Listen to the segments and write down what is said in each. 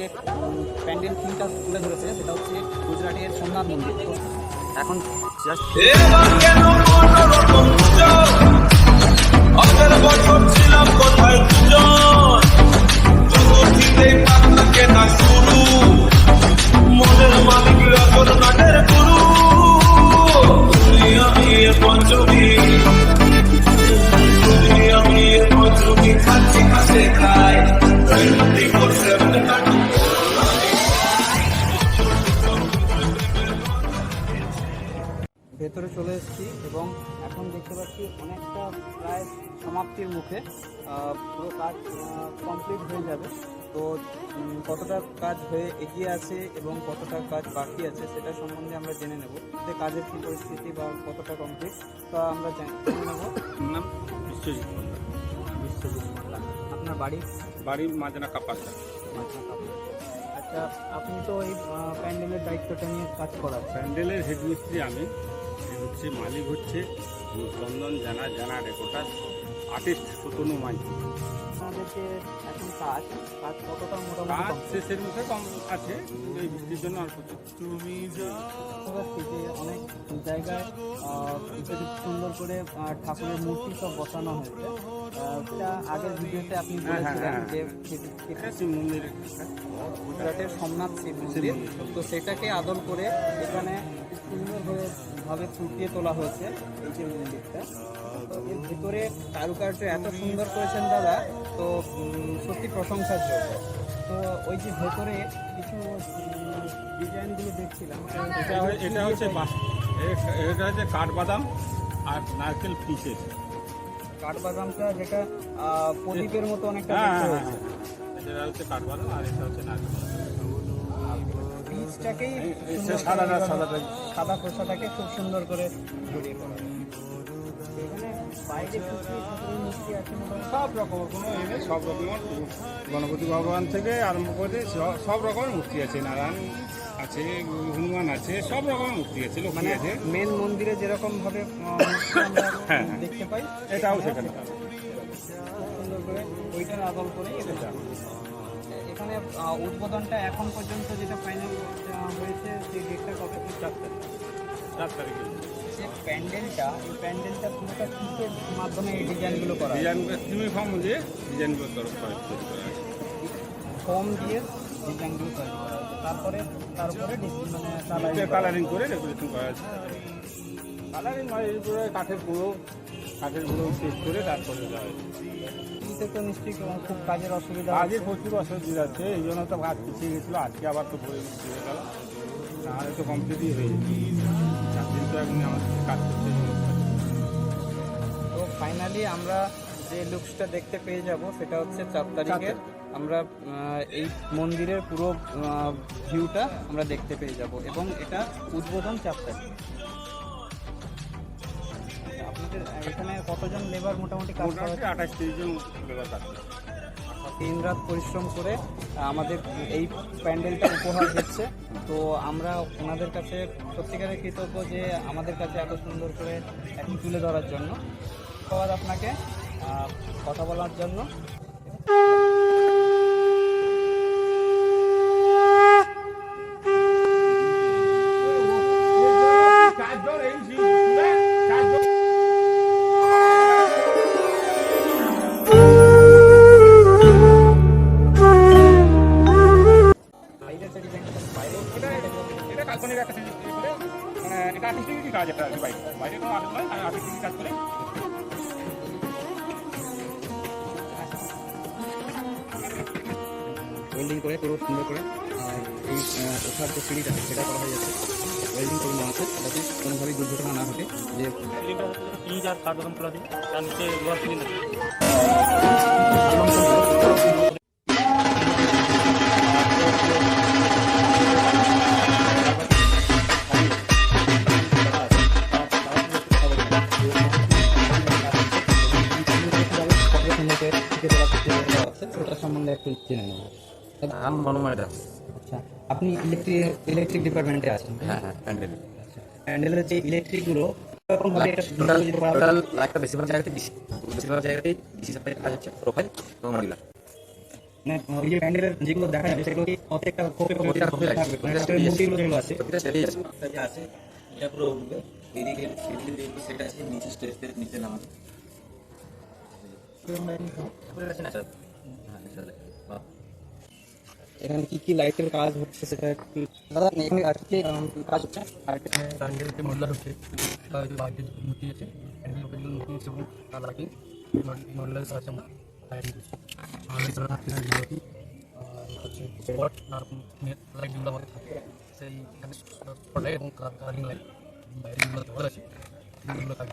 যে প্যান্ডেল থিমটা তুলে ধরেছে সেটা হচ্ছে গুজরাটের সোমনাথ মন্দির। এখন জাস্ট ভেতরে চলে এসেছি এবং এখন দেখতে পাচ্ছি অনেকটা প্রায় সমাপ্তির মুখে পুরো কাজ কমপ্লিট হয়ে যাবে। তো কতটা কাজ হয়ে এগিয়ে আছে এবং কতটা কাজ বাকি আছে সেটা সম্বন্ধে আমরা জেনে নেব। যে কাজের কী পরিস্থিতি বা কতটা কমপ্লিট তা আমরা জেনে নেব। নাম? বিশ্বজিৎ বিশ্বজিৎ আপনার বাড়ি? বাড়ি মাজনা কাপাসা কাপড়। আচ্ছা আপনি তো এই প্যান্ডেলের দায়িত্বটা নিয়ে কাজ করা প্যান্ডেলের হেড মিস্ত্রি আমি। হচ্ছে মালিক হচ্ছে চন্দন জানা জানা রেকর্ডার আর্টিস্ট সুতনু মাঝি আপনাদেরকে এখন কাজ কাজ কতটা মোটামুটি কাজ শেষের মুখে কম আছে এই বৃষ্টির জন্য অল্প তুমি বুঝতে যে অনেক জায়গায় সুন্দর করে ঠাকুরের মূর্তি সব বসানো হয়েছে। আগের ভিডিওতে আপনি হ্যাঁ, হ্যাঁ, বলেছিলেন হ্যাঁ। যে শিব মন্দির। গুজরাটের সোমনাথ শিব মন্দির। তো সেটাকে আদল করে এখানে সুন্দরভাবে ভাবে ফুটিয়ে তোলা হয়েছে এই যে মন্দিরটা। এর ভিতরে কারুকার্য এত সুন্দর করেছেন দাদা তো সত্যি প্রশংসার যোগ্য। তো ওই যে ভেতরে কিছু ডিজাইনগুলো দেখছিলাম এটা হচ্ছে এটা হচ্ছে কাঠবাদাম আর নারকেল পিসের। কাঠবাদামটা যেটা প্রদীপের মতো অনেকটা হ্যাঁ হ্যাঁ, হ্যাঁ। এটা হচ্ছে কাঠবাদাম আর এটা হচ্ছে নারকেল বীজটাকেই এইভাবে- সাদাটা- সাদা খোসাটাকে খুব সুন্দর করে জড়িয়ে করা সব রকমের কোনো সব রকমের গণপতি ভগবান থেকে আরম্ভ করে সব রকমের মূর্তি আছে। নারায়ণ আছে হনুমান আছে সব রকমের মূর্তি আছে মানে আছে। মেন মন্দিরে যেরকম ভাবে হ্যাঁ, হ্যাঁ। দেখতে পাই এটাও সেখানে। ওইটার আদল করে এটা। এখানে উদ্বোধনটা এখন পর্যন্ত যেটা ফাইনাল হয়েছে সেই ডেটটা কত কি চারটে তারিখে? যে প্যান্ডেলটা এই প্যান্ডেলটা পুরোটা কিসের মাধ্যমে এই ডিজাইনগুলো করা হয়? ইউনিফর্ম দিয়ে ডিজাইনগুলো তরফ করে আছে দিয়ে ডিজাইনগুলো তৈরি করা তারপরে তারপরে মানে কালারিং করে ডেকোরেশন করা আছে কালারিং এরপরে কাঠের গুঁড়ো কাঠের গুঁড়ো শেষ করে তারপরে তো নিশ্চয়ই খুব কাজের অসুবিধা আগে প্রচুর অসুবিধা আছে এই জন্য তো কাজ পিছিয়ে গেছিল আজকে আবার তো ভরে হয়ে গেল তাহলে তো কমপ্লিটই হয়ে যেত চার দিন তো এখন আমাদের কাজ করতে তো ফাইনালি আমরা যে লুকসটা দেখতে পেয়ে যাব সেটা হচ্ছে চার তারিখে। আমরা এই মন্দিরের পুরো ভিউটা আমরা দেখতে পেয়ে যাব এবং এটা উদ্বোধন চার তারিখ। আপনাদের এখানে কতজন লেবার মোটামুটি কাজ মোটামুটি আঠাশ তিরিশ জন লেবার কাজ। দিন রাত পরিশ্রম করে আমাদের এই প্যান্ডেলটা উপহার দিচ্ছে। তো আমরা ওনাদের কাছে সত্যিকারের কৃতজ্ঞ যে আমাদের কাছে এত সুন্দর করে তুলে ধরার জন্য। ধন্যবাদ আপনাকে কথা বলার জন্য। কাজ একটা কি বাইরে। বাইরে কাজ করে। ওয়েল্ডিং করে পুরো সুন্দর করে এই ওঠার যে সিঁড়িটা সেটা করা হয়ে যাচ্ছে ওয়েল্ডিং করে নেওয়া আছে যাতে কোনোভাবেই দুর্ঘটনা না ঘটে, যে পিস আর কাঠবাদাম খোলা দিই তার নিচে লোহার নাম মনোময় দাস আচ্ছা আপনি ইলেকট্রিক ইলেকট্রিক ডিপার্টমেন্টে আছেন হ্যাঁ হ্যাঁ প্যান্ডেল। প্যান্ডেলের যে ইলেকট্রিকগুলো এরকম ভাবে একটা টোটাল টোটাল বেশিরভাগ জায়গাতে বেশিরভাগ জায়গাতেই সাপ্লাই কাজ হচ্ছে প্রোফাইল এবং মডিউলার। মানে প্যান্ডেলের যেগুলো দেখা যাবে সেগুলো প্রত্যেকটা যেগুলো আছে প্রতিটা আছে। আছে। এটা পুরো উঠবে এদিকে এদিকে আছে নিচে স্টেজ নিচে নামানো হ্যাঁ এখানে কি কি লাইটের কাজ হচ্ছে সেটা একটু দাদা এখানে আর কি উম, কাজ হচ্ছে আর কি প্যান্ডেলতে মডেলার হচ্ছে বাড়িতে মূর্তি আছে প্যান্ডেল প্যান্ডেল মূর্তি আছে এবং তার আগে মডেলার আছে আমার আমাদের সারা হাতে মূর্তি হচ্ছে স্পট আর লাইট যেগুলো আমাদের থাকে সেই এখানে স্পট এবং কালিং লাইট বাইরে যেগুলো দেওয়া আছে সেগুলো কাজ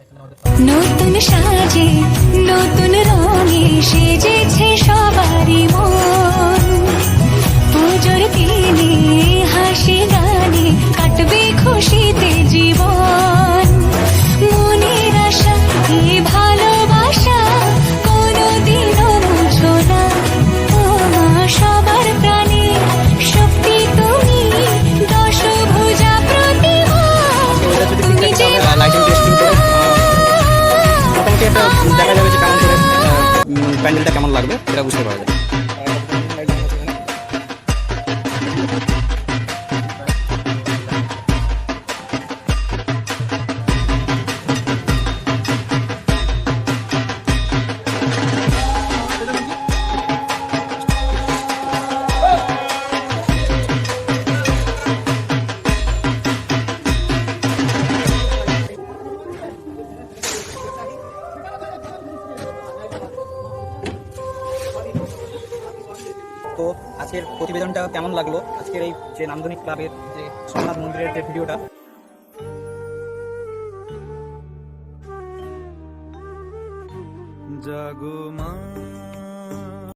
এখানে আমাদের নতুন সাজে নতুন রঙে সেজেছে প্যান্ডেলটা কেমন লাগবে এটা বুঝতে পারা যায় তো আজকের প্রতিবেদনটা কেমন লাগল? আজকের এই যে নান্দনিক ক্লাবের যে সোমনাথ মন্দিরের যে ভিডিওটা। জাগো মা।